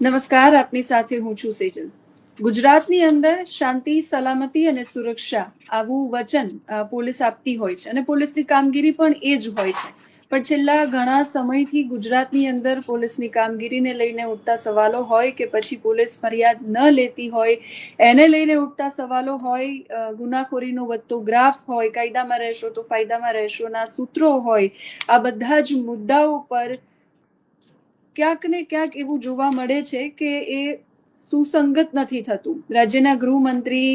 નમસ્કાર, આપની સાથે હું છું સેજલ. ગુજરાતની અંદર શાંતિ, સલામતી અને સુરક્ષા આવું વચન પોલીસ આપતી હોય છે અને પોલીસની કામગીરી પણ એ જ હોય છે. પણ છેલ્લા ઘણા સમયથી ગુજરાતની અંદર પોલીસની કામગીરીને લઈને ઉઠતા સવાલો હોય કે પછી પોલીસ ફરિયાદ ન લેતી હોય, એને લઈને ઉઠતા સવાલો હોય ગુનાખોરીનો વધતો ગ્રાફ હોય, કાયદામાં રહેશો તો ફાયદામાં રહેશોના સૂત્રો હોય, આ બધા જ મુદ્દાઓ પર ક્યાંક ને ક્યાંક એવું જોવા મળે છે કે એ સુસંગત નથી થતું. રાજ્યના ગૃહમંત્રી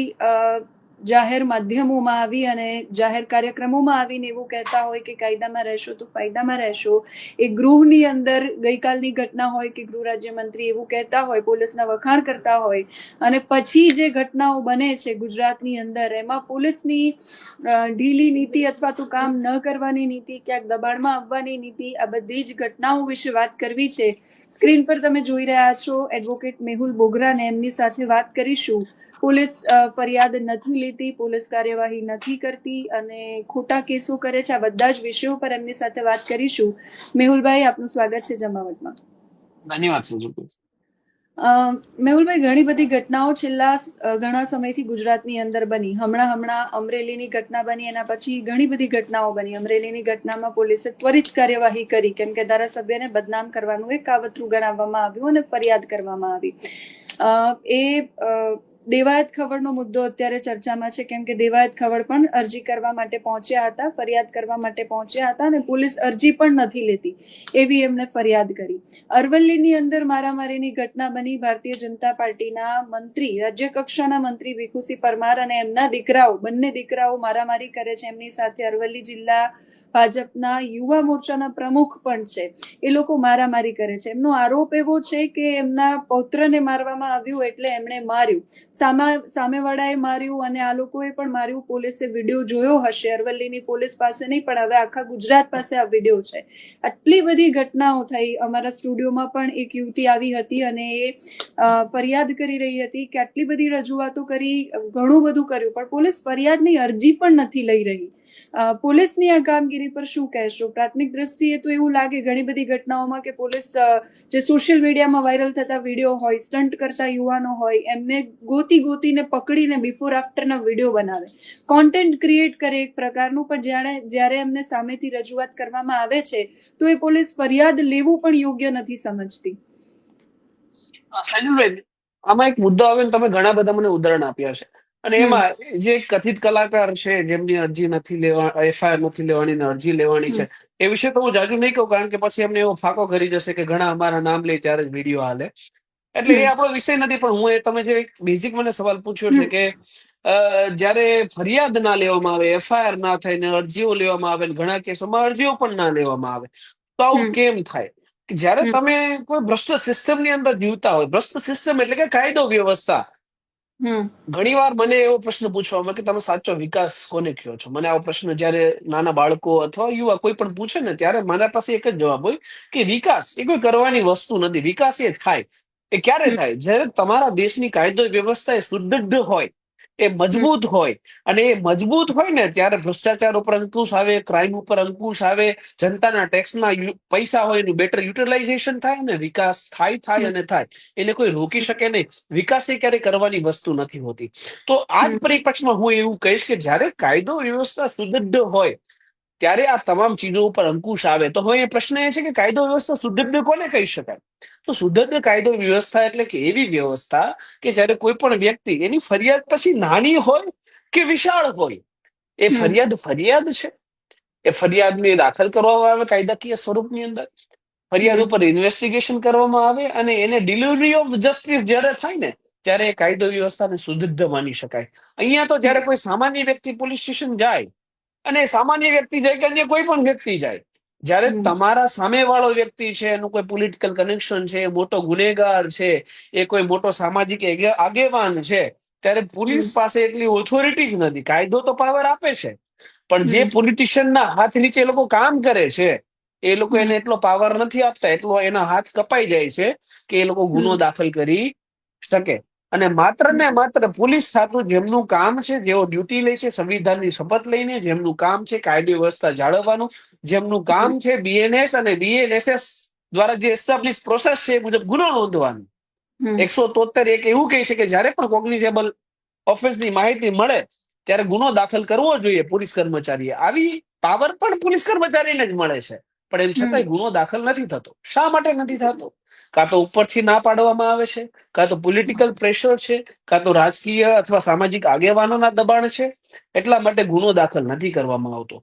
જાહેર માધ્યમોમાં આવી અને જાહેર કાર્યક્રમોમાં આવીને એવું કહેતા હોય કે કાયદામાં રહેશો તો ફાયદામાં રહેશો. એ ગૃહની અંદર ગઈકાલની ઘટના હોય કે ગૃહ રાજ્યમંત્રી એવું કહેતા હોય, પોલીસના વખાણ કરતા હોય અને પછી જે ઘટનાઓ બને છે ગુજરાતની અંદર, એમાં પોલીસની ઢીલી નીતિ અથવા તો કામ ન કરવાની નીતિ, ક્યાંક દબાણમાં આવવાની નીતિ, આ બધી જ ઘટનાઓ વિશે વાત કરવી છે. સ્ક્રીન પર તમે જોઈ રહ્યા છો એડવોકેટ મેહુલ બોગરાને એમની સાથે વાત કરીશું. પોલીસ ફરિયાદ નથી લેતી પોલીસ કાર્યવાહી નથી કરતી અને ખોટા કેસો કરે છે. આ બધા જ વિષયો પર એમની સાથે વાત કરીશું. મેહુલભાઈ, આપનું સ્વાગત છે જમાવટમાં. ધન્યવાદ સંજુ મેહુલભાઈ, ઘણી બધી ઘટનાઓ છેલ્લા ઘણા સમયથી ગુજરાતની અંદર બની. હમણાં હમણાં અમરેલીની ઘટના બની, એના પછી ઘણી બધી ઘટનાઓ બની. અમરેલીની ઘટનામાં પોલીસે ત્વરિત કાર્યવાહી કરી, કેમ કે ધારાસભ્યને બદનામ કરવાનું એક કાવતરું ગણાવવામાં આવ્યું અને ફરિયાદ કરવામાં આવી. એ દેવાયત ખવડનો મુદ્દો અત્યારે ચર્ચામાં છે, કેમ કે દેવાયત ખવડ પણ અરજી કરવા માટે પહોંચ્યા હતા, ફરિયાદ કરવા માટે પહોંચ્યા હતા અને પોલીસ અરજી પણ નથી લેતી, એવી એમને ફરિયાદ કરી. અરવલ્લીની અંદર મારામારીની ઘટના બની, ભારતીય જનતા પાર્ટીના મંત્રી રાજ્ય કક્ષાના મંત્રી ભીખુસિંહ પરમાર અને એમના દીકરાઓ, બંને દીકરાઓ મારામારી કરે છે, એમની સાથે અરવલ્લી જિલ્લા ભાજપના યુવા મોરચાના પ્રમુખ પણ છે. એ લોકો મારામારી કરે છે. એમનો આરોપ એવો છે કે એમના પૌત્રને મારવામાં આવ્યું એટલે એમણે માર્યું. સામા, સામેવાળાએ માર્યું અને આ લોકોએ પણ માર્યું. પોલીસે વીડિયો જોયો હશે. અરવલ્લીની પોલીસ પાસે નહીં, પણ હવે આખા ગુજરાત પાસે આ વીડિયો છે. આટલી બધી ઘટનાઓ થઈ. અમારા સ્ટુડિયોમાં પણ એક યુવતી આવી હતી અને એ ફરિયાદ કરી રહી હતી કે આટલી બધી રજૂઆતો કરી, ઘણું બધું કર્યું. પણ પોલીસ ફરિયાદની અરજી પણ નથી લઈ રહી. પોલીસની આ કામગીરી પર શું કહેશો? પ્રાથમિક દ્રષ્ટિએ તો એવું લાગે ઘણી બધી ઘટનાઓમાં કે પોલીસ જે સોશિયલ મીડિયામાં વાયરલ થતા વીડિયો હોય, સ્ટન્ટ કરતા યુવાનો હોય, એમને ગોતી ગોતીને પકડીને બિફોર આફ્ટરના વીડિયો બનાવે. કોન્ટેન્ટ ક્રિએટ કરે એક પ્રકારનું, પણ જ્યારે જ્યારે એમને સામેથી રજૂઆત કરવામાં આવે છે, તો એ પોલીસ ફરિયાદ લેવું પણ યોગ્ય નથી સમજતી. સંજુબેન આમાં એક મુદ્દો આવે તમે ઘણા બધા મને ઉદાહરણ આપ્યા છે. અને એમાં જે કથિત કલાકાર છે જેમની અરજી નથી લેવા એફઆઈઆર નથી લેવાની ને અરજી લેવાની છે એ વિશે તો હું જાજુ નહીં કહું કારણ કે પછી એમને એવો ફાકો કરી જશે કે ઘણા અમારા નામ લે ત્યારે જ વીડિયો હાલે. એટલે એ આપણો વિષય નથી પણ હું એ તમે જે બેઝિક મને સવાલ પૂછ્યો છે કે જ્યારે ફરિયાદ ના લેવામાં આવે એફઆઈઆર ના થાય ને અરજીઓ લેવામાં આવે ને ઘણા કેસોમાં અરજીઓ પણ ના લેવામાં આવે તો આવું કેમ થાય? જ્યારે તમે કોઈ ભ્રષ્ટ સિસ્ટમની અંદર જીવતા હોય ભ્રષ્ટ સિસ્ટમ એટલે કે કાયદો વ્યવસ્થા હમ. ઘણીવાર મને એવો પ્રશ્ન પૂછવામાં કે તમે સાચો વિકાસ કોને કહો છો? મને આવો પ્રશ્ન જ્યારે નાના બાળકો અથવા યુવા કોઈ પણ પૂછે ને ત્યારે મારા પાસે એક જ જવાબ હોય કે વિકાસ એ કોઈ કરવાની વસ્તુ નથી. વિકાસ એ થાય. એ ક્યારે હમ. થાય? જ્યારે તમારા દેશની કાયદો વ્યવસ્થા એ સુદૃઢ હોય એ મજબૂત હોય. અને એ મજબૂત હોય ને ત્યારે ભ્રષ્ટાચાર ઉપર અંકુશ આવે ક્રાઇમ ઉપર અંકુશ આવે જનતાના ટેક્સના પૈસા હોય એનું બેટર યુટિલાઇઝેશન થાય ને વિકાસ થાય થાય અને થાય. એને કોઈ રોકી શકે નહીં. વિકાસ એ ક્યારેય કરવાની વસ્તુ નથી હોતી. તો આ જ પરિપક્ષમાં હું એવું કહીશ કે જ્યારે કાયદો વ્યવસ્થા સુદૃઢ હોય ત્યારે આ તમામ ચીજો ઉપર અંકુશ આવે. તો હવે પ્રશ્ન એ છે કે કાયદો વ્યવસ્થા સુદૃઢ કોને કહી શકાય? તો સુદૃઢ કાયદો વ્યવસ્થા એટલે કે એવી વ્યવસ્થા કે જ્યારે કોઈ પણ વ્યક્તિ એની ફરિયાદ પછી નાની હોય કે વિશાળ હોય એ ફરિયાદ ફરિયાદ છે. એ ફરિયાદને દાખલ કરવામાં આવે કાયદાકીય સ્વરૂપની અંદર. ફરિયાદ ઉપર ઇન્વેસ્ટિગેશન કરવામાં આવે અને એને ડિલિવરી ઓફ જસ્ટિસ જ્યારે થાય ને ત્યારે એ કાયદો વ્યવસ્થાને સુદૃઢ માની શકાય. અહીંયા તો જ્યારે કોઈ સામાન્ય વ્યક્તિ પોલીસ સ્ટેશન જાય અને સામાન્ય વ્યક્તિ જાય કે અન્ય કોઈ પણ વ્યક્તિ જાય. જ્યારે તમારા સામે વાળો વ્યક્તિ છે એનું કોઈ પોલિટિકલ કનેક્શન છે મોટો ગુનેગાર છે એ કોઈ મોટો સામાજિક આગેવાન છે ત્યારે પોલીસ પાસે એટલી ઓથોરિટી જ નથી. કાયદો તો પાવર આપે છે. પણ જે પોલિટિશિયનના હાથ નીચે એ લોકો કામ કરે છે એ લોકો એને એટલો પાવર નથી આપતા એટલો એના હાથ કપાઈ જાય છે કે એ લોકો ગુનો દાખલ કરી શકે. અને માત્ર ને માત્ર પોલીસ ખાતું જેમનું કામ છે જેઓ ડ્યુટી લે છે સંવિધાનની શપથ લઈને જેમનું કામ છે કાયદો વ્યવસ્થા જાળવવાનું જેમનું કામ છે બીએનએસ અને બીએનએસએસ દ્વારા જે એસ્ટાબ્લિશ પ્રોસેસ છે એ મુજબ ગુનો નોંધવાનું. એકસો તોતેર એક એવું કહે છે કે જ્યારે પણ કોગ્નિઝેબલ ઓફિસની માહિતી મળે ત્યારે ગુનો દાખલ કરવો જોઈએ પોલીસ કર્મચારીએ. આવી પાવર પણ પોલીસ કર્મચારીને જ મળે છે. પણ એમ છતાંય ગુનો દાખલ નથી થતો. શા માટે નથી થતો? કાં તો ઉપરથી ના પાડવામાં આવે છે કાં તો પોલિટિકલ પ્રેશર છે કાં તો રાજકીય અથવા સામાજિક આગેવાનોના દબાણ છે એટલા માટે ગુનો દાખલ નથી કરવામાં આવતો.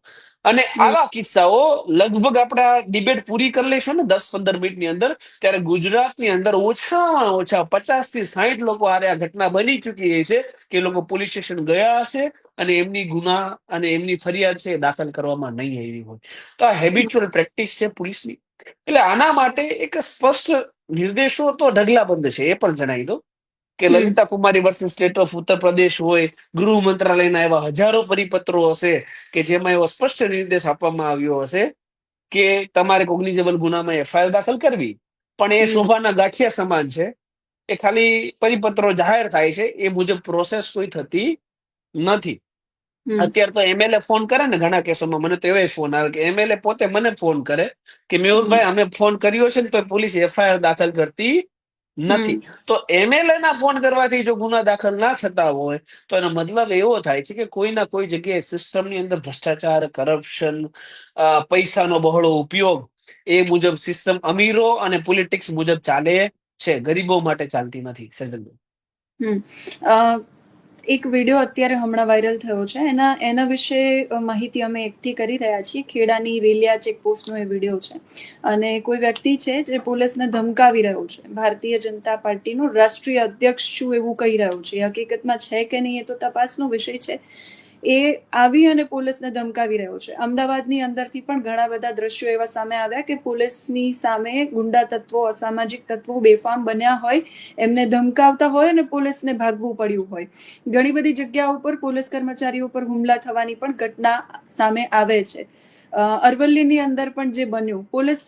અને આવા કિસ્સાઓ લગભગ આપણા ડિબેટ પૂરી કરી લઈશું ને દસ પંદર મિનિટની અંદર ત્યારે ગુજરાતની અંદર ઓછામાં ઓછા પચાસથી સાહીઠ લોકો આરે આ ઘટના બની ચૂકી છે કે લોકો પોલીસ સ્ટેશન ગયા હશે અને એમની ગુના અને એમની ફરિયાદ છે એ દાખલ કરવામાં નહીં આવી હોય. તો આ હેબિચ્યુઅલ પ્રેક્ટિસ છે પોલીસની. એટલે આના માટે એક સ્પષ્ટ નિર્દેશો તો ઢગલાબંધ છે એ પણ જણાવી દો કે Lalita Kumari versus state of Uttar Pradesh હોય ગૃહ મંત્રાલયના એવા હજારો પરિપત્રો હશે કે જેમાં એવો સ્પષ્ટ નિર્દેશ આપવામાં આવ્યો હશે કે તમારે કોગ્નિજેબલ ગુનામાં એફઆઈઆર દાખલ કરવી. પણ એ શોભાના ગાંઠિયા સમાન છે. એ ખાલી પરિપત્રો જાહેર થાય છે એ મુજબ પ્રોસેસ કોઈ થતી નથી. અત્યારે તો એમએલએ ફોન કરે ને ઘણા કેસોમાં મને તો એવા ફોન આવે કે એમએલએ પોતે મને ફોન કરે કે મેહુલભાઈ અમે ફોન કર્યો છે ને તો પોલીસ એફઆઈઆર દાખલ કરતી નથી. તો એમએલએ ના ફોન કરવાથી જો ગુના દાખલ ના થતા હોય તો એનો મતલબ એવો થાય છે કે કોઈ ના કોઈ જગ્યાએ સિસ્ટમની અંદર ભ્રષ્ટાચાર કરપ્શન પૈસાનો બહોળો ઉપયોગ એ મુજબ સિસ્ટમ અમીરો અને પોલિટિક્સ મુજબ ચાલે છે. ગરીબો માટે ચાલતી નથી સજ્જનભાઈ એક વીડિયો અત્યારે હમણાં વાયરલ થયો છે. એના એના વિશે માહિતી અમે એકઠી કરી રહ્યા છીએ. ખેડાની રેલિયા ચેકપોસ્ટનો એ વીડિયો છે. અને કોઈ વ્યક્તિ છે જે પોલીસને ધમકાવી રહ્યો છે. ભારતીય જનતા પાર્ટીનો રાષ્ટ્રીય અધ્યક્ષ શું એવું કહી રહ્યો છે? હકીકતમાં છે કે નહીં એ તો તપાસનો વિષય છે. એ આવી અને પોલીસને ધમકાવી રહ્યો છે. અમદાવાદની અંદરથી પણ ઘણા બધા દ્રશ્યો એવા સામે આવ્યા કે પોલીસની સામે ગુંડા તત્વો, અસામાજિક તત્વો બેફામ બન્યા હોય, એમને ધમકાવતા હોય અને પોલીસને ભાગવું પડ્યું હોય. ઘણી બધી જગ્યાઓ પર પોલીસ કર્મચારીઓ પર હુમલા થવાની પણ ઘટના સામે આવે છે. અરવલ્લીની અંદર પણ જે બન્યું, પોલીસ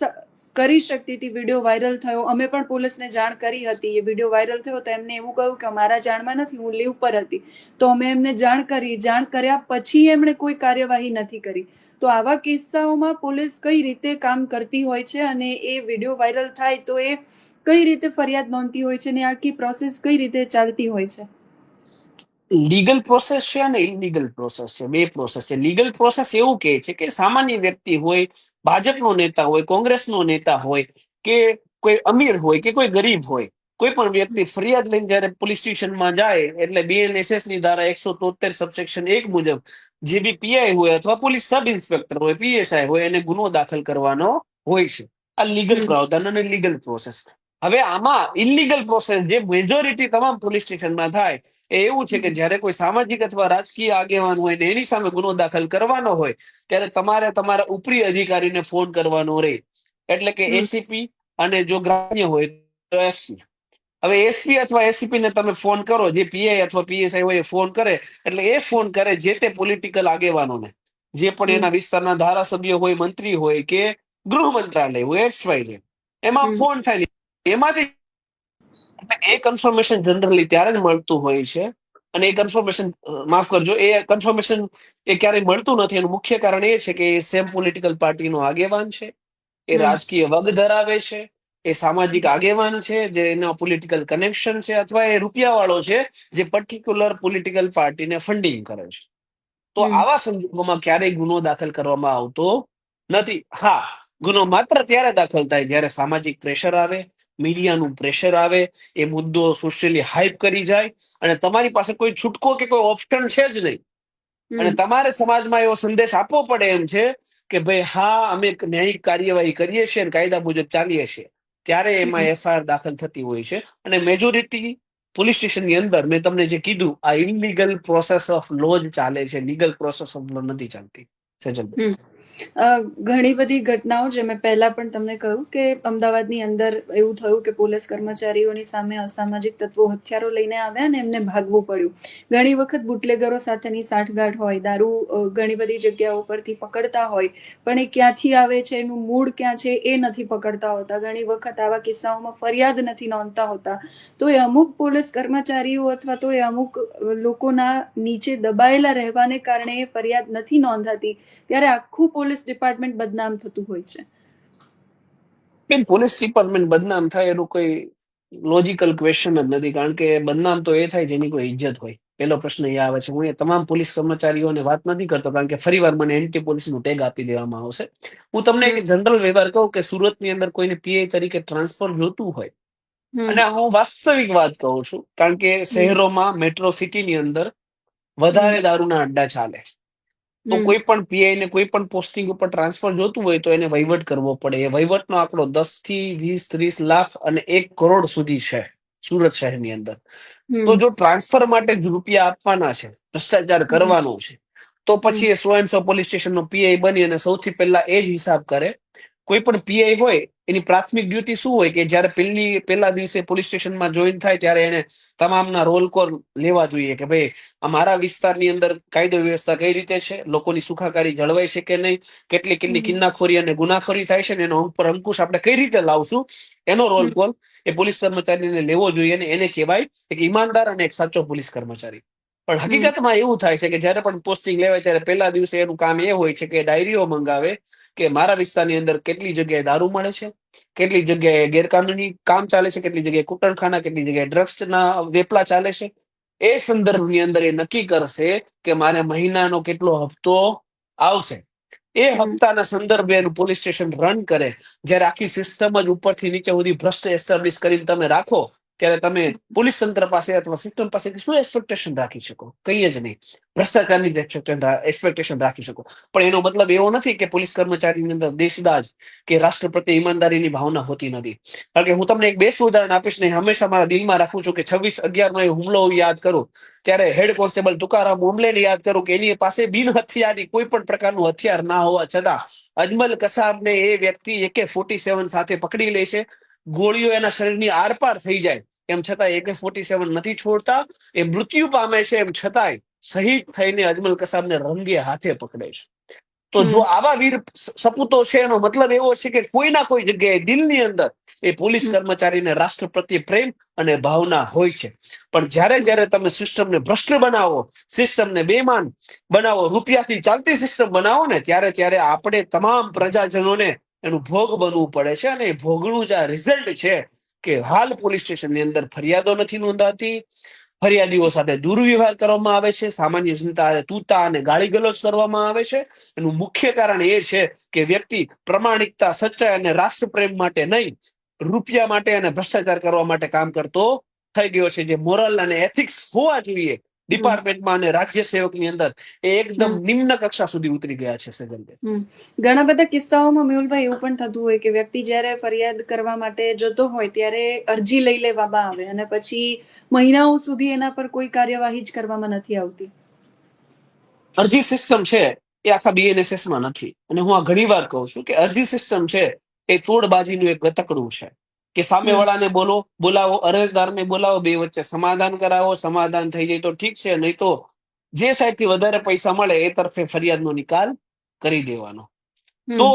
કરી શકતી હતી વીડિયો વાયરલ થયો. અમે પણ પોલીસને જાણ કરી હતી. એ વીડિયો વાયરલ થયો તો એમને એવું કહ્યું કે મારા જાણમાં નથી, હું લીવ પર હતી. તો અમે એમને જાણ કરી. જાણ કર્યા પછી એમણે કોઈ કાર્યવાહી નથી કરી. તો આવા કિસ્સાઓમાં પોલીસ કઈ રીતે કામ કરતી હોય છે અને એ વીડિયો વાયરલ થાય તો એ કઈ રીતે ફરિયાદ નોંધતી હોય છે ને આખી પ્રોસેસ કઈ રીતે ચાલતી હોય છે? લીગલ પ્રોસેસ છે અને ઇલીગલ પ્રોસેસ છે? બે પ્રોસેસ છે. લીગલ પ્રોસેસ એવું કહે છે કે સામાન્ય વ્યક્તિ હોય ભાજપનો નેતા હોય કોંગ્રેસનો નેતા હોય કે કોઈ અમીર હોય કે કોઈ ગરીબ હોય કોઈ પણ વ્યક્તિ ફરિયાદ લઈને જયારે પોલીસ સ્ટેશનમાં જાય એટલે બીએનએસએસની ધારા એકસો તોતેર સબસેક્શન એક મુજબ જે બી પીઆઈ હોય અથવા પોલીસ સબ ઇન્સ્પેક્ટર હોય પીએસઆઈ હોય એને ગુનો દાખલ કરવાનો હોય છે આ લીગલ. પ્રાવધાન અને લીગલ પ્રોસેસ હવે આમાં ઇલીગલ પ્રોસેસ જે મેજોરિટી તમામ પોલીસ સ્ટેશનમાં થાય એ એવું છે કે જ્યારે કોઈ સામાજિક અથવા રાજકીય આગેવાન હોય ને એની સામે ગુનો દાખલ કરવાનો હોય ત્યારે તમારે તમારા ઉપરી અધિકારીને ફોન કરવાનો રહે એટલે કે એસીપી અને જો ગ્રામ્ય હોય તો એસપી હવે એસપી અથવા એસીપી ને તમે ફોન કરો જે પીઆઈ અથવા પીએસઆઈ હોય એ ફોન કરે એટલે એ ફોન કરે જે તે પોલિટિકલ આગેવાનોને. જે પણ એના વિસ્તારના ધારાસભ્ય હોય મંત્રી હોય કે ગૃહ મંત્રાલય હોય એક્સ વાય. એમાં ફોન થાય એમાંથી એ કન્ફર્મેશન જનરલી ત્યારે જ મળતું હોય છે. અને એ કન્ફર્મેશન માફ કરજો એ કન્ફર્મેશન એ ક્યારેય મળતું નથી. એનું મુખ્ય કારણ એ છે કે એ સેમ પોલિટિકલ પાર્ટીનો આગેવાન છે. એ રાજકીય વગ ધરાવે છે. એ સામાજિક આગેવાન છે જે એના પોલિટિકલ કનેક્શન છે અથવા એ રૂપિયાવાળો છે જે પર્ટિક્યુલર પોલિટિકલ પાર્ટીને ફંડિંગ કરે છે. તો આવા સંજોગોમાં ક્યારેય ગુનો દાખલ કરવામાં આવતો નથી. હા ગુનો માત્ર ત્યારે દાખલ થાય જ્યારે સામાજિક પ્રેશર આવે મીડિયાનું પ્રેશર આવે એ મુદ્દો સોશિયલી હાઇપ કરી જાય અને તમારી પાસે કોઈ છૂટકો કે કોઈ ઓપ્શન છે જ નહીં. અને તમારે સમાજમાં એવો સંદેશ આપવો પડે એમ છે કે ભાઈ હા અમે ન્યાયિક કાર્યવાહી કરીએ છીએ અને કાયદા મુજબ ચાલીએ છીએ. ત્યારે એમાં. એફઆઈઆર દાખલ થતી હોય છે. અને મેજોરિટી પોલીસ સ્ટેશનની અંદર મેં તમને જે કીધું આ ઇનલીગલ પ્રોસેસ ઓફ લો જ ચાલે છે. લીગલ પ્રોસેસ ઓફ લો નથી ચાલતી. અ, ઘણી બધી ઘટનાઓ જે મેં પહેલા પણ તમને કહ્યું કે અમદાવાદની અંદર એવું થયું કે પોલીસ કર્મચારીઓની સામે અસામાજિક તત્વો હથિયારો લઈને આવ્યા અને એમને ભાગવું પડ્યું. ઘણી વખત બુટલેગરો સાથેની સાઠગાંઠ હોય, દારૂ ઘણી બધી જગ્યાઓ પરથી પકડતા હોય, પણ એ ક્યાંથી આવે છે, એનું મૂળ ક્યાં છે એ નથી પકડતા હોતા. ઘણી વખત આવા કિસ્સાઓમાં ફરિયાદ નથી નોંધતા હોતા. તો એ અમુક પોલીસ કર્મચારીઓ અથવા તો એ અમુક લોકોના નીચે દબાયેલા રહેવાને કારણે એ ફરિયાદ નથી નોંધાતી. ત્યારે આખું પોલીસ ડિપાર્ટમેન્ટ બદનામ થતું હોય છે. બેન પોલીસ ડિપાર્ટમેન્ટ બદનામ થાય એનું કોઈ લોજિકલ ક્વેશ્ચન જ નથી કારણ કે બદનામ તો એ થાય જેની કોઈ ઇજ્જત હોય. પેલો પ્રશ્ન એ આવે છે હું એ તમામ પોલીસ કર્મચારીઓને વાત નથી કરતો કારણ કે ફરીવાર મને એન્ટી પોલીસનું ટેગ આપી દેવામાં આવશે. હું તમને એક જનરલ વ્યવહાર કહું કે સુરતની અંદર કોઈને પીઆઈ તરીકે ટ્રાન્સફર જોતું હોય અને હું વાસ્તવિક વાત કહું છું કારણ કે શહેરોમાં મેટ્રો સિટીની અંદર વધારે દારૂના અડ્ડા ચાલે તો કોઈ પણ પીઆઈ ને કોઈ પણ પોસ્ટિંગ ઉપર ટ્રાન્સફર જોતું હોય તો એને વહીવટ કરવો પડે. એ વહીવટનો આંકડો દસથી વીસ ત્રીસ લાખ અને એક કરોડ સુધી છે સુરત શહેરની અંદર. તો જો ટ્રાન્સફર માટે જ રૂપિયા આપવાના છે ભ્રષ્ટાચાર કરવાનો છે તો પછી એ સો એન્ડ સો પોલીસ સ્ટેશનનો પીઆઈ બની અને સૌથી પહેલા એ જ હિસાબ કરે. કોઈ પણ પીઆઈ હોય એની પ્રાથમિક ડ્યુટી શું હોય કે જ્યારે પહેલી પહેલા દિવસે પોલીસ સ્ટેશનમાં જોઈન થાય ત્યારે એને તમામના રોલ કોલ લેવા જોઈએ કે ભાઈ અમારા વિસ્તારની અંદર કાયદો વ્યવસ્થા કઈ રીતે છે? લોકોની સુખાકારી જળવાય છે કે નહીં? કેટલી કેટલી કિન્નાખોરી અને ગુનાખોરી થાય છે ને એનો અંક પર અંકુશ આપણે કઈ રીતે લાવશું? એનો રોલ કોલ એ પોલીસ કર્મચારીને લેવો જોઈએ અને એને કહેવાય એક ઈમાનદાર અને એક સાચો પોલીસ કર્મચારી. પણ હકીકતમાં એવું થાય છે કે જ્યારે પણ પોસ્ટિંગ લેવાય ત્યારે પહેલા દિવસે એનું કામ એ હોય છે કે ડાયરીઓ મંગાવે કે મારા વિસ્તારની અંદર કેટલી જગ્યાએ દારૂ મળે છે? કેટલી જગ્યાએ ગેરકાનૂની કામ ચાલે છે? કેટલી જગ્યાએ કુટણખાના કેટલી જગ્યાએ ડ્રગ્સના વેપલા ચાલે છે? એ સંદર્ભની અંદર એ નક્કી કરશે કે મારે મહિનાનો કેટલો હપ્તો આવશે. એ. હપ્તાના સંદર્ભે એનું પોલીસ સ્ટેશન રન કરે. જ્યારે આખી સિસ્ટમ જ ઉપરથી નીચે સુધી ભ્રષ્ટ એસ્ટાબ્લિશ કરીને તમે રાખો ત્યારે તમે પોલીસ તંત્ર પાસે અથવા સિસ્ટમ પાસે શું એક્સપેક્ટેશન રાખી શકો? કઈ જ નહીં. ભ્રષ્ટાચારની એક્સપેક્ટેશન રાખી શકો. પણ એનો મતલબ એવો નથી કે પોલીસ કર્મચારીની અંદર દેશદાજ કે રાષ્ટ્ર પ્રત્યે ઈમાનદારીની ભાવના હોતી નથી. કારણ કે હું તમને એક બેસ્ટ ઉદાહરણ આપીશ ને હંમેશા મારા દિલમાં રાખું છું કે છવ્વીસ અગિયાર નો એ હુમલો યાદ કરું. ત્યારે હેડ કોન્સ્ટેબલ તુકારામ ઓમલેને યાદ કરું કે એની પાસે બિન હથિયારની કોઈ પણ પ્રકારનું હથિયાર ના હોવા છતાં અજમલ કસાબને એ વ્યક્તિ એકે ફોર્ટી સેવન સાથે પકડી લે છે. ગોળીઓ એના શરીરની આરપાર થઈ જાય. એમ છતાં એકે ફોર્ટી સેવન નથી છોડતા. એ મૃત્યુ પામે છે એમ છતાંય શહીદ થઈને અજમલ કસાબને રંગે હાથે પકડે છે. તો જો આવા વીર સપૂતો છે એનો મતલબ એવો છે કે કોઈના કોઈ જગ્યાએ દિલની અંદર એ પોલીસ કર્મચારીને રાષ્ટ્ર પ્રત્યે પ્રેમ અને ભાવના હોય છે. પણ જ્યારે જ્યારે તમે સિસ્ટમને ભ્રષ્ટ બનાવો સિસ્ટમને બેમાન બનાવો રૂપિયાથી ચાલતી સિસ્ટમ બનાવો ને ત્યારે ત્યારે આપણે તમામ પ્રજાજનોને એનું ભોગ બનવું પડે છે અને ભોગનું જે રિઝલ્ટ છે કે હાલ પોલીસ સ્ટેશનની અંદર ફરિયાદો નથી નોંધાતી. ફરિયાદીઓ સાથે દુર્વ્યવહાર કરવામાં આવે છે. સામાન્ય જનતા તૂતા અને ગાળી ગલોચ કરવામાં આવે છે. એનું મુખ્ય કારણ એ છે કે વ્યક્તિ પ્રમાણિકતા, સચ્ચાઈ અને રાષ્ટ્રપ્રેમ માટે નહીં, રૂપિયા માટે અને ભ્રષ્ટાચાર કરવા માટે કામ કરતો થઈ ગયો છે. જે મોરલ અને એથિક્સ હોવા જોઈએ ડિપાર્ટમેન્ટમાં અને રાજ્ય સેવકની અંદર એ એકદમ નિમ્ન કક્ષા સુધી ઉતરી ગયા છે સગનભાઈ ઘણા બધા કિસ્સાઓમાં મેહુલભાઈ એવું પણ થતું હોય કે વ્યક્તિ જ્યારે ફરિયાદ કરવા માટે જતો હોય ત્યારે અરજી લઈ લેવામાં આવે અને પછી મહિનાઓ સુધી એના પર કોઈ કાર્યવાહી જ કરવામાં નથી આવતી. અરજી સિસ્ટમ છે એ આખા બીએનએસએસમાં નથી. અને હું આ ઘણી વાર કહું છું કે અરજી સિસ્ટમ છે એ તોડબાજીનું એક ગતકડું છે. કે સામેવાળાને બોલો બોલાવો અરજદારને બોલાવો બે વચ્ચે સમાધાન કરાવો સમાધાન થઈ જાય તો ઠીક છે નહીં તો જે સાઈડથી વધારે પૈસા મળે એ તરફે ફરિયાદનો નિકાલ કરી દેવાનો. તો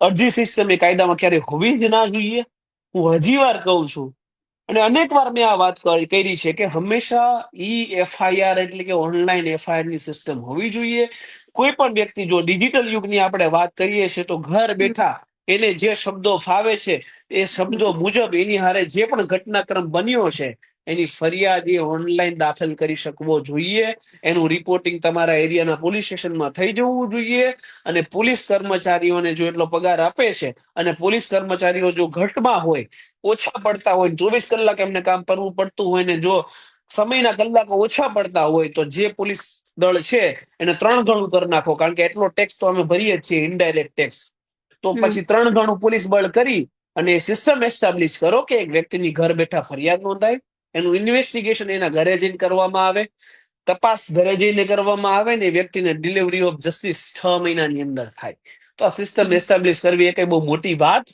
અરજી સિસ્ટમ એ કાયદામાં ક્યારે હોવી જ ના જોઈએ. હું હજી વાર કહું છું અને અનેક વાર મેં આ વાત કરી કરી છે કે હંમેશા ઈ એફઆઈઆર એટલે કે ઓનલાઈન એફઆઈઆરની સિસ્ટમ હોવી જોઈએ. કોઈ પણ વ્યક્તિ જો ડિજિટલ યુગની આપણે વાત કરીએ છીએ તો ઘર બેઠા એને જે શબ્દો ફાવે છે એ શબ્દો મુજબ એની હારે જે પણ ઘટનાક્રમ બન્યો છે એની ફરિયાદ એ ઓનલાઈન દાખલ કરી શકવો જોઈએ. એનું રિપોર્ટિંગ તમારા એરિયાના પોલીસ સ્ટેશનમાં થઈ જવું જોઈએ અને પોલીસ કર્મચારીઓને જો એટલો પગાર આપે છે અને પોલીસ કર્મચારીઓ જો ઘટમાં હોય ઓછા પડતા હોય ચોવીસ કલાક એમને કામ કરવું પડતું હોય ને જો સમયના કલાકો ઓછા પડતા હોય તો જે પોલીસ દળ છે એને ત્રણ ગણું કરી નાખો. કારણ કે એટલો ટેક્સ તો અમે ભરીએ જ છીએ ઇનડાયરેક્ટ ટેક્સ તો પછી ત્રણ ગણું પોલીસ બળ કરી અને સિસ્ટમ એસ્ટાબ્લિશ કરો કે એક વ્યક્તિની ઘર બેઠા ફરિયાદ નોંધાય, એનું ઇન્વેસ્ટિગેશન એના ઘરે જઈને કરવામાં આવે, તપાસ ઘરે જઈને કરવામાં આવે ને વ્યક્તિને ડિલિવરી ઓફ જસ્ટિસ છ મહિનાની અંદર થાય. તો આ સિસ્ટમ એસ્ટાબ્લિશ કરવી એ કઈ બહુ મોટી વાત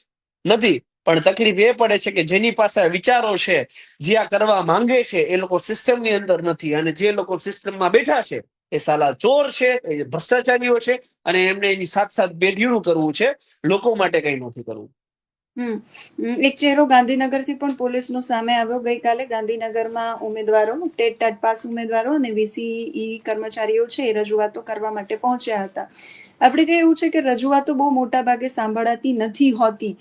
નથી. પણ તકલીફ એ પડે છે કે જેની પાસે વિચારો છે, જે આ કરવા માંગે છે, એ લોકો સિસ્ટમની અંદર નથી. અને જે લોકો સિસ્ટમમાં બેઠા છે, એ સાલા ચોર છે, એ ભ્રષ્ટાચારીઓ છે અને એમને એની સાથ સાથ બેઢીયું કરવું છે, લોકો માટે કઈ નથી કરવું. હમ. એક ચહેરો ગાંધીનગરથી પણ પોલીસનો સામે આવ્યો. ગઈકાલે ગાંધીનગરમાં ઉમેદવારો, ટેટ ટાટ પાસ ઉમેદવારો અને વીસીઈ કર્મચારીઓ છે એ રજૂઆતો કરવા માટે પહોંચ્યા હતા. આપણે કહીએ એવું છે કે રજૂઆતો બહુ મોટા ભાગે સાંભળાતી નથી હોતી.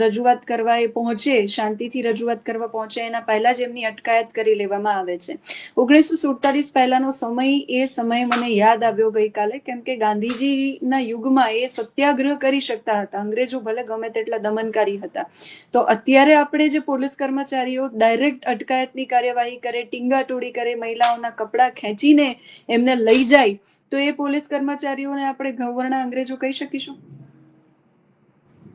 રજૂઆત કરવા એ પહોંચે, શાંતિથી રજૂઆત કરવા પહોંચે, એના પહેલા જ એમની અટકાયત કરી લેવામાં આવે છે. ઓગણીસો સુડતાલીસ પહેલાનો સમય એ સમય મને યાદ આવ્યો ગઈકાલે, કેમ કે ગાંધીજીના યુગમાં એ સત્યાગ્રહ કરી શકતા હતા. અંગ્રેજો ભલે ગમે તેટલા દમનકારી હતા. તો અત્યારે આપણે જે પોલીસ કર્મચારીઓ ડાયરેક્ટ અટકાયતની કાર્યવાહી કરે, ટીંગાટોળી કરે, મહિલાઓના કપડાં ખેંચીને એમને લઈ જાય, તો એ પોલીસ કર્મચારીઓને આપણે ગવર્ણા અંગ્રેજો કહી શકીશું?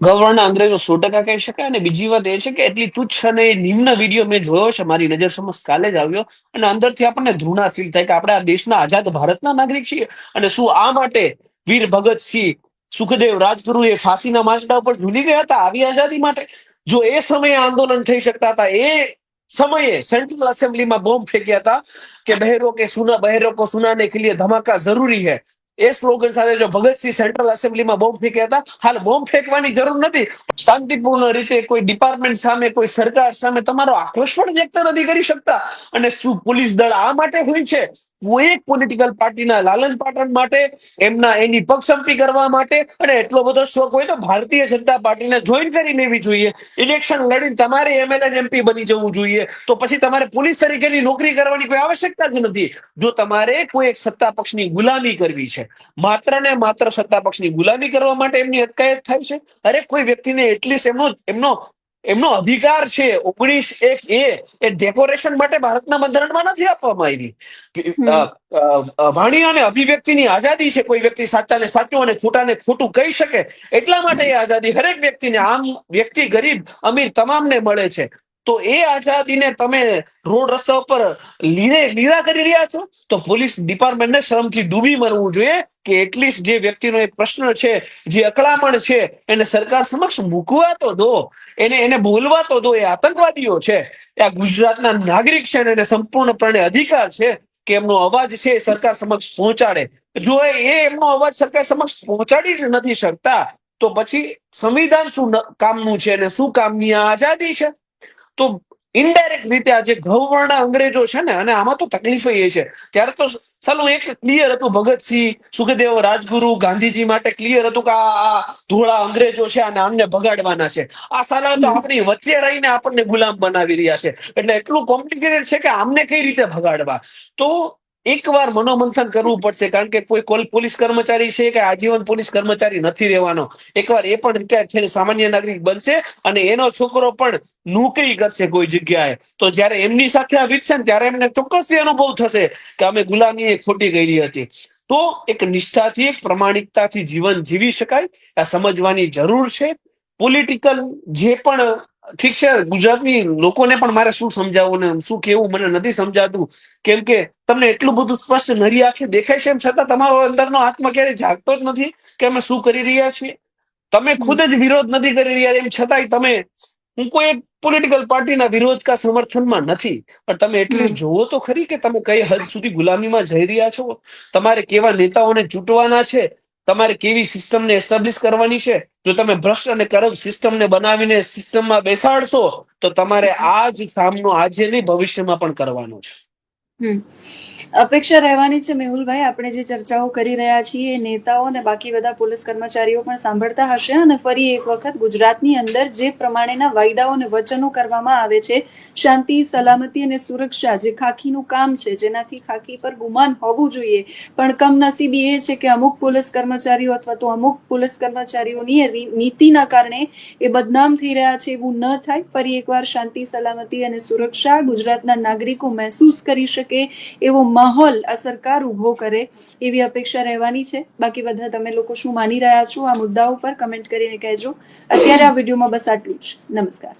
ગવર્નર અંગ્રેજો સો ટકા કહી શકાય. અને બીજી વાત એ છે કે એટલી તુચ્છ અને નિમ્ન વીડિયો મેં જોયો છે, મારી નજર સમક્ષ કાલે જ આવ્યો. અને અંદરથી આપણને ધૃણા ફીલ થાય કે આપણે આ દેશના આઝાદ ભારતના નાગરિક છીએ. અને શું આ માટે વીર ભગતસિંહ સુખદેવ રાજગુરુ એ ફાંસીના માછડા ઉપર ઝૂલી ગયા હતા આવી આઝાદી માટે? જો એ સમયે આંદોલન થઈ શકતા હતા, એ સમયે સેન્ટ્રલ એસેમ્બલીમાં બોમ્બ ફેંક્યા હતા કે બહેરો કે સુના, બહેરો કો સુનાને કે ધમાકા જરૂરી है એ સ્લોગન સાથે જો ભગતસિંહ સેન્ટ્રલ એસેમ્બલીમાં બોમ્બ ફેંક્યા હતા. હાલ બોમ્બ ફેંકવાની જરૂર નથી. શાંતિપૂર્ણ રીતે કોઈ ડિપાર્ટમેન્ટ સામે, કોઈ સરકાર સામે તમારો આક્રોશ પણ વ્યક્ત નથી કરી શકતા. અને શું પોલીસ દળ આ માટે હોય છે? કોઈ એક પોલિટિકલ પાર્ટીના લાલન પાટણ માટે, એમના એની પક્ષંપી કરવા માટે, અને એટલો બધો શોખ હોય તો ભારતીય જનતા પાર્ટીને જોઈન કરી લેવી જોઈએ. ઇલેક્શન લડીને તમારે એમએલએ એમપી બની જવું જોઈએ. તો પછી તમારે પોલીસ તરીકેની નોકરી કરવાની કોઈ આવશ્યકતા જ નથી. જો તમારે કોઈ એક સત્તા પક્ષની ગુલામી કરવી છે, માત્ર ને માત્ર સત્તા પક્ષની ગુલામી કરવા માટે એમની અટકાયત થાય છે. અરે કોઈ વ્યક્તિને એટલીસ્ટ એમનો એમનો એમનો અધિકાર છે ઓગણીસ એક એ એ ડેકોરેશન માટે ભારતના બંધારણમાં નથી આપવામાં આવી. વાણી અને અભિવ્યક્તિની આઝાદી છે કોઈ વ્યક્તિ સાચાને સાચું અને ખોટાને ખોટું કહી શકે એટલા માટે એ આઝાદી હરેક વ્યક્તિને આમ વ્યક્તિ ગરીબ અમીર તમામને મળે છે. તો એ આઝાદીને તમે રોડ રસ્તા ઉપર લીને લીલા કરી રહ્યા છો? તો પોલીસ ડિપાર્ટમેન્ટને શરમથી ડૂબી મરવું જોઈએ કે એટલીસ્ટ જે વ્યક્તિનો એક પ્રશ્ન છે, જે અકળામણ છે, એને સરકાર સમક્ષ મૂકવા તો દો. એને એને બોલવા તો દો. એ આતંકવાદીઓ છે. આ ગુજરાતના નાગરિક છે અને એને સંપૂર્ણપણે અધિકાર છે કે એમનો અવાજ છે એ સરકાર સમક્ષ પહોંચાડે. જો એ એમનો અવાજ સરકાર સમક્ષ પહોંચાડી જ નથી શકતા, તો પછી સંવિધાન શું કામનું છે અને શું કામની આ આઝાદી છે? તો ઇનડાયરેક્ટ રીતે આ જે ઘઉંવર્ણા અંગ્રેજો છે ને અને આમાં તો તકલીફ એ છે. ત્યારે તો ચાલો એક ક્લિયર હતું ભગતસિંહ સુખદેવ રાજગુરુ ગાંધીજી માટે ક્લિયર હતું કે આ ધોળા અંગ્રેજો છે અને આમને ભગાડવાના છે. આ સાલા તો આપણી વચ્ચે રહીને આપણને ગુલામ બનાવી રહ્યા છે. એટલે એટલું કોમ્પ્લિકેટેડ છે કે આમને કઈ રીતે ભગાડવા? તો એકવાર મનોમંથન કરવું પડશે, કારણ કે કોઈ પોલીસ કર્મચારી છે કે આજીવન પોલીસ કર્મચારી નથી રહેવાનો. એકવાર એ પણ રિટાયર થઈને સામાન્ય નાગરિક બનશે અને એનો છોકરો પણ નોકરી કરશે કોઈ જગ્યાએ. તો જ્યારે એમની સાથે આ વીતશે ને ત્યારે એમને ચોક્કસથી અનુભવ થશે કે અમે ગુલામી ખોટી ગયેલી હતી. તો એક નિષ્ઠાથી, એક પ્રમાણિકતાથી જીવન જીવી શકાય, આ સમજવાની જરૂર છે. પોલિટિકલ જે પણ ઠીક છે ગુજરાતની લોકોને પણ મારે શું સમજાવવું ને શું કેવું મને નથી સમજાતું. કેમ કે તમને એટલું બધું સ્પષ્ટ નરી આંખે દેખાય છે એમ છતાં તમારો અંદરનો આત્મા ક્યારેય જાગતો જ નથી કે અમે શું કરી રહ્યા છીએ. તમે ખુદ જ વિરોધ નથી કરી રહ્યા એમ છતાંય તમે હું કોઈ એક પોલિટિકલ પાર્ટીના વિરોધ કા સમર્થનમાં નથી પણ તમે એટલી. જોવો તો ખરી કે તમે કઈ હદ સુધી ગુલામીમાં જઈ રહ્યા છો? તમારે કેવા નેતાઓને ચૂંટવાના છે? તમારે કેવી સિસ્ટમને એસ્ટાબ્લિશ કરવાની છે જો તમે ભ્રષ્ટ અને કરપ્ટ સિસ્ટમને બનાવીને સિસ્ટમમાં બેસાડશો, તો તમારે આ જ સામનો આજે નહીં, ભવિષ્યમાં પણ કરવાનો છે. અપેક્ષા રહેવાની છે મેહુલભાઈ. આપણે જે ચર્ચાઓ કરી રહ્યા છીએ નેતાઓ અને બાકી બધા પોલીસ કર્મચારીઓ પણ સાંભળતા હશે અને ફરી એક વખત ગુજરાતની અંદર જે પ્રમાણેના વાયદાઓ અને વચનો કરવામાં આવે છે, શાંતિ, સલામતી અને સુરક્ષા જે ખાખીનું કામ છે, જેનાથી ખાખી પર ગુમાન હોવું જોઈએ. પણ કમનસીબી એ છે કે અમુક પોલીસ કર્મચારીઓ અથવા તો અમુક પોલીસ કર્મચારીઓની નીતિના કારણે એ બદનામ થઈ રહ્યા છે, એવું ન થાય. ફરી એકવાર શાંતિ, સલામતી અને સુરક્ષા ગુજરાતના નાગરિકો મહેસૂસ કરી શકે એવો માહોલ આ સરકાર ઊભો કરે એવી અપેક્ષા રહેવાની છે. બાકી બધા તમે લોકો શું માની રહ્યા છો આ મુદ્દા ઉપર કમેન્ટ કરીને કહેજો. અત્યારે આ વિડીયોમાં બસ આટલું જ. નમસ્કાર.